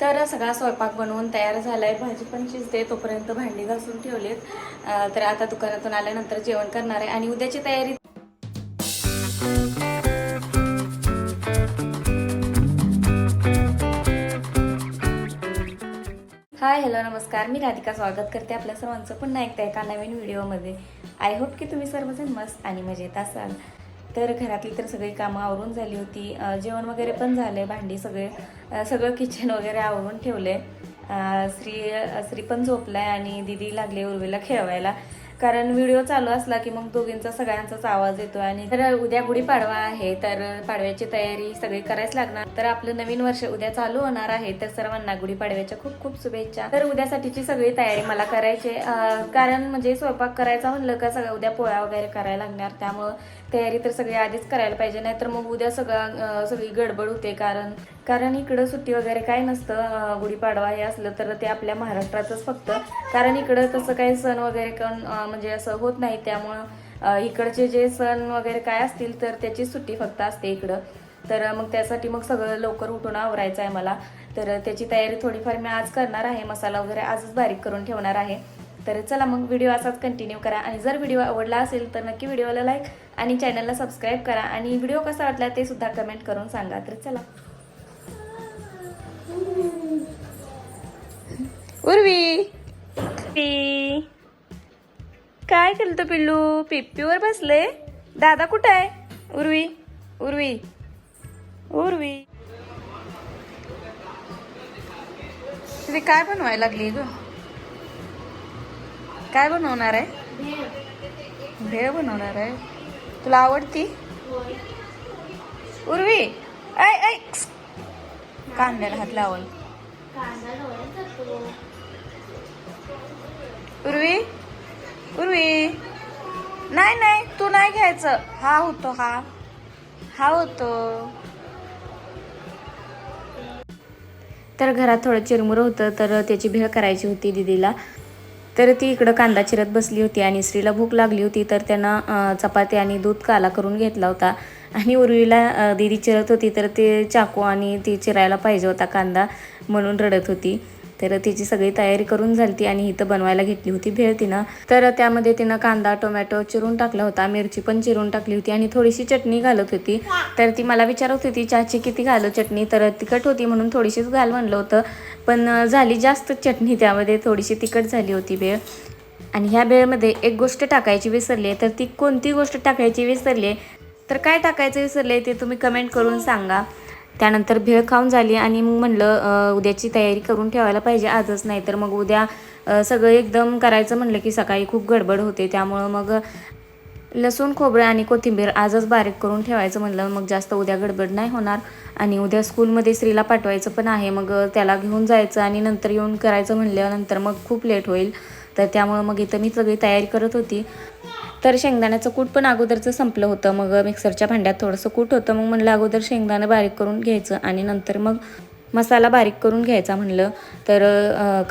तर सगळा स्वयंपाक बनवून तयार झालाय. भाजी पण शिजते तोपर्यंत भांडी घासून ठेवलेत. तर आता दुकानातून आल्यानंतर जेवण करणार आहे. आणि उद्याची तयारी हाय हॅलो नमस्कार. मी राधिका स्वागत करते आपल्या सर्वांचं पुन्हा एकदा एका नवीन व्हिडिओमध्ये. आय होप की तुम्ही सर्वजण मस्त आणि मजेत असाल. तर घरातली तर सगळी कामं आवरून झाली होती. जेवण वगैरे पण झालं आहे भांडी सगळे. सगळं किचन वगैरे आवरून ठेवले आहे श्री श्री पण झोपलाय आणि दिदी लागले उर्वीला खेळवायला. कारण व्हिडिओ चालू असला की मग दोघींचा सगळ्यांचाच आवाज येतो आणि तर उद्या गुढीपाडवा आहे तर पाडव्याची तयारी सगळी करायच लागणार तर आपलं नवीन वर्ष उद्या चालू होणार आहे तर सर्वांना गुढीपाडव्याच्या खूप खूप शुभेच्छा तर उद्यासाठीची सगळी तयारी मला करायची आहे. कारण म्हणजे स्वयंपाक करायचा म्हणलं का सगळं उद्या पोळ्या वगैरे करायला लागणार त्यामुळं तयारी तर सगळी आधीच करायला पाहिजे नाहीतर मग उद्या सगळं सगळी गडबड होते कारण कारण इकडं सुट्टी वगैरे काय नसतं गुढीपाडवा हे असलं तर ते आपल्या महाराष्ट्रातच फक्त. कारण इकडं तसं काही सण वगैरे कण म्हणजे असं होत नाही. त्यामुळं इकडचे जे सण वगैरे काय असतील तर त्याची सुट्टी फक्त असते इकडं. तर मग त्यासाठी मग सगळं लवकर उठून आवरायचं आहे मला. तर त्याची तयारी थोडीफार मी आज करणार आहे. मसाला वगैरे आजच बारीक करून ठेवणार आहे. तर चला मग व्हिडिओ असाच कंटिन्यू करा. आणि जर व्हिडिओ आवडला असेल तर नक्की व्हिडिओला लाईक आणि चॅनलला सबस्क्राईब करा. आणि व्हिडिओ कसा वाटला ते सुद्धा कमेंट करून सांगा. तर चला. उर्वी. पी. काय केलं पिल्लू? पिप्पीवर बसले. दादा कुठं आहे? उर्वी. उर्वी. उर्वी. तुझी काय बनवायला लागली ग? काय बनवणार आहे? भेळ बनवणार आहे. तुला आवडती? उर्वी. ऐ ऐ कांद्याला हात लावल. उर्वी? उर्वी? नाही नाही तू नाही घ्यायचं. हा होतो हा. हा होतो. तर घरात थोडं चिरमुरं होतं तर त्याची भेळ करायची होती दिदीला. तर ती इकडं कांदा चिरत बसली होती आणि स्त्रीला भूक लागली होती तर त्यानं चपाती आणि दूध काला करून घेतला होता. आणि उर्वीला दिदी दीदी चिरत होती तर ते चाकू आणि ती चिरायला पाहिजे होता कांदा म्हणून रडत होती. तर तिची सगळी तयारी करून झाली आणि इथं बनवायला घेतली होती भेळ तिनं. तर त्यामध्ये तिनं कांदा टोमॅटो चिरून टाकला होता. मिरची पण चिरून टाकली होती आणि थोडीशी चटणी घालत होती. तर ती मला विचारत होती चहाची किती घालू चटणी? तर तिखट होती म्हणून थोडीशीच घाल म्हणलं होतं. पण झाली जास्त चटणी त्यामध्ये. थोडीशी तिखट झाली होती भेळ. आणि ह्या भेळमध्ये एक गोष्ट टाकायची विसरली आहे तर ती कोणती गोष्ट टाकायची विसरली आहे तर काय टाकायचं विसरले ते तुम्ही कमेंट करून सांगा. त्यानंतर भेळ खाऊन झाली आणि मग म्हणलं उद्याची तयारी करून ठेवायला पाहिजे आजच नाही तर मग उद्या सगळं एकदम करायचं म्हणलं की सकाळी खूप गडबड होते त्यामुळं मग लसूण खोबरं आणि कोथिंबीर आजच बारीक करून ठेवायचं म्हणलं मग जास्त उद्या गडबड नाही होणार आणि उद्या स्कूलमध्ये स्त्रीला पाठवायचं पण आहे मग त्याला घेऊन जायचं आणि नंतर येऊन करायचं म्हणल्यानंतर मग खूप लेट होईल. तर त्यामुळं मग इथं मी सगळी तयारी करत होती. तर शेंगदाण्याचं कूट पण अगोदरचं संपलं होतं. मग मिक्सरच्या भांड्यात थोडंसं कूट होतं. मग म्हणलं अगोदर शेंगदाणं बारीक करून घ्यायचं आणि नंतर मग मसाला बारीक करून घ्यायचा म्हणलं. तर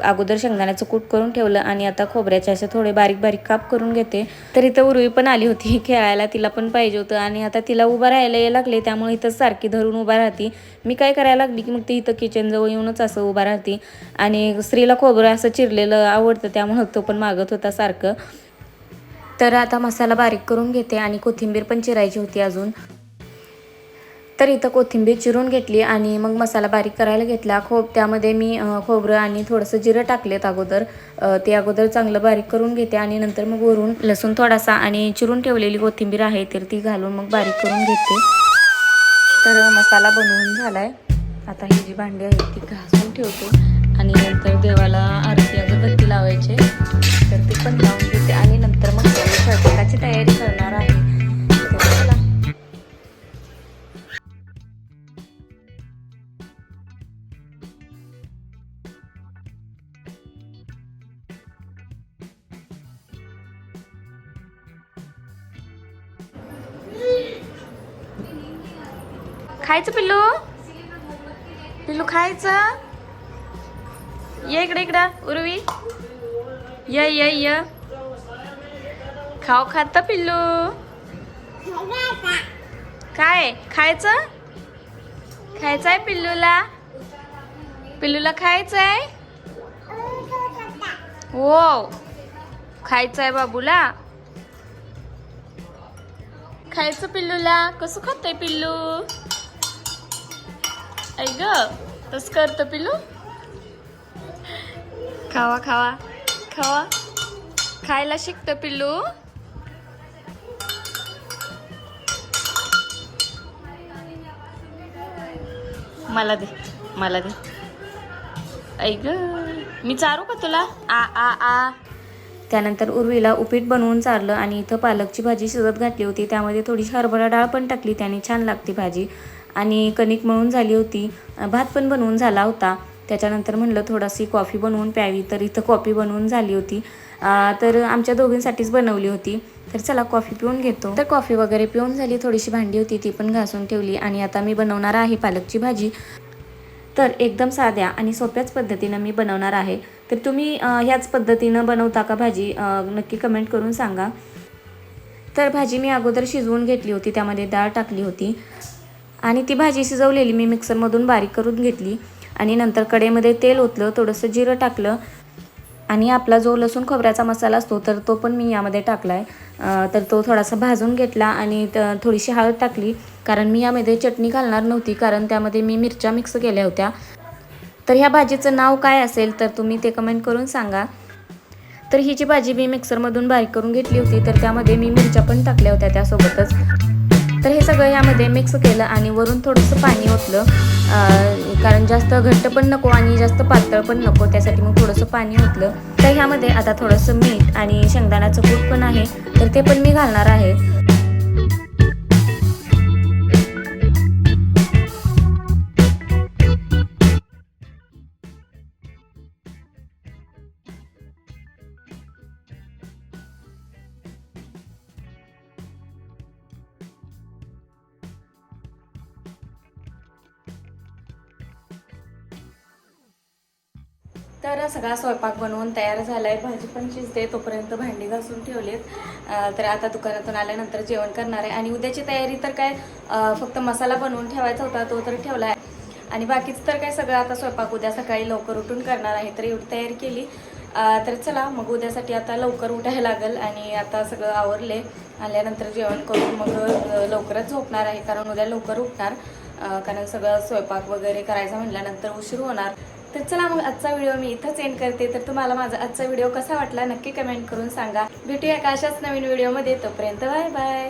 अगोदर शेंगदाण्याचं कूट करून ठेवलं आणि आता खोबऱ्याचे असे थोडे बारीक बारीक काप करून घेते. तर इथं उर्वी पण आली होती. खेळायला तिला पण पाहिजे होतं आणि आता तिला उभं राहायला यायला लागले. त्यामुळे इथं सारखी धरून उभा राहते. मी काय करायला लागली की मग ती इथं किचनजवळ येऊनच असं उभा राहते. आणि स्त्रीला खोबरं असं चिरलेलं आवडतं त्यामुळं तो पण मागत होता सारखं. तर आता मसाला बारीक करून घेते आणि कोथिंबीर पण चिरायची होती अजून. तर इथं कोथिंबीर चिरून घेतली आणि मग मसाला बारीक करायला घेतला. खोब त्यामध्ये मी खोबरं आणि थोडंसं जिरं टाकलेत अगोदर. ते अगोदर चांगलं बारीक करून घेते आणि नंतर मग वरून लसूण थोडासा आणि चिरून ठेवलेली कोथिंबीर आहे तर ती घालून मग बारीक करून घेते. तर मसाला बनवून झालाय. आता ही जी भांडी आहेत ती घासून ठेवते आणि नंतर देवाला आरती अगरबत्ती लावायचे तर ती पण लावून घेते आणि नंतर मग स्वयंपाकाची तयारी करणार आहे. खायचं पिल्लू? पिल्लू खायचं? ये इकडे इकडं उर्वी. य य य. खाऊ खात पिल्लू? काय? खायचं? खायचं आहे पिल्लूला? पिल्लूला खायचं आहे हो खायचं आहे बाबूला? खायचं पिल्लूला? कसं खातंय पिल्लू? ऐ ग तस करतं पिल्लू? खावा खावा. खावा. खायला शिकतं पिल्लू? मला दे मला दे. ऐक मी चारू का तुला? आ आ आ. त्यानंतर उर्वीला उपीट बनवून चारलं आणि इथं पालकची भाजी शिजत घातली होती. त्यामध्ये थोडीशी हरभरा डाळ पण टाकली त्याने छान लागते भाजी. आणि कणिक मळून झाली होती. भात पण बनवून झाला होता. त्याच्यानंतर म्हणलं थोडाशी कॉफी बनवून प्यावी. तर इथं कॉफी बनवून झाली होती. तर आमच्या दोघींसाठीच बनवली होती. तर चला कॉफी पिऊन घेतो. तर कॉफी वगैरे पिऊन झाली थोडीशी भांडी होती ती पण घासून ठेवली आणि आता मी बनवणार आहे पालकची भाजी. तर एकदम साध्या आणि सोप्याच पद्धतीनं मी बनवणार आहे. तर तुम्ही ह्याच पद्धतीनं बनवता का भाजी? नक्की कमेंट करून सांगा. तर भाजी मी अगोदर शिजवून घेतली होती त्यामध्ये डाळ टाकली होती. आणि ती भाजी शिजवलेली मी मिक्सरमधून बारीक करून घेतली. आणि नंतर कडेमध्ये तेल ओतलं थोडंसं जिरं टाकलं. आणि आपला जो लसूण खोबऱ्याचा मसाला असतो तर तो पण मी यामध्ये टाकला आहे तर तो थोडासा भाजून घेतला आणि थोडीशी हळद टाकली. कारण मी यामध्ये चटणी घालणार नव्हती कारण त्यामध्ये मी मिरच्या मिक्स केल्या होत्या. तर ह्या भाजीचं नाव काय असेल तर तुम्ही ते कमेंट करून सांगा. तर ही जी भाजी मी मिक्सरमधून बारीक करून घेतली होती तर त्यामध्ये मी मिरच्या पण टाकल्या होत्या त्यासोबतच. तर हे सगळं यामध्ये मिक्स केलं आणि वरून थोडंसं पाणी ओतलं. कारण जास्त घट्ट पण नको आणि जास्त पातळ पण नको त्यासाठी मग थोडंसं पाणी ओतलं. तर ह्यामध्ये आता थोडंसं मीठ आणि शेंगदाण्याचं कूट पण आहे. तर ते पण मी घालणार आहे. तर सगळा स्वयंपाक बनवून तयार झाला आहे भाजी पण शिजते तोपर्यंत भांडी घासून ठेवलेत. तर आता दुकानातून आल्यानंतर जेवण करणार आहे. आणि उद्याची तयारी तर काय फक्त मसाला बनवून ठेवायचा होता तो तर ठेवला आहे आणि बाकीचं तर काय सगळं आता स्वयंपाक उद्या सकाळी लवकर उठून करणार आहे. तर एवढी तयारी केली. तर चला मग उद्यासाठी आता लवकर उठायला लागेल आणि आता सगळं आवरले. आल्यानंतर जेवण करून मग लवकरच झोपणार आहे. कारण उद्या लवकर उठणार. कारण सगळं स्वयंपाक वगैरे करायचा म्हटल्यानंतर उशीर होणार. तर चला मग आजचा व्हिडिओ मी इथंच एंड करते. तर तुम्हाला माझा आजचा व्हिडिओ कसा वाटला नक्की कमेंट करून सांगा. भेटूया का अशाच नवीन व्हिडिओमध्ये. तोपर्यंत बाय बाय.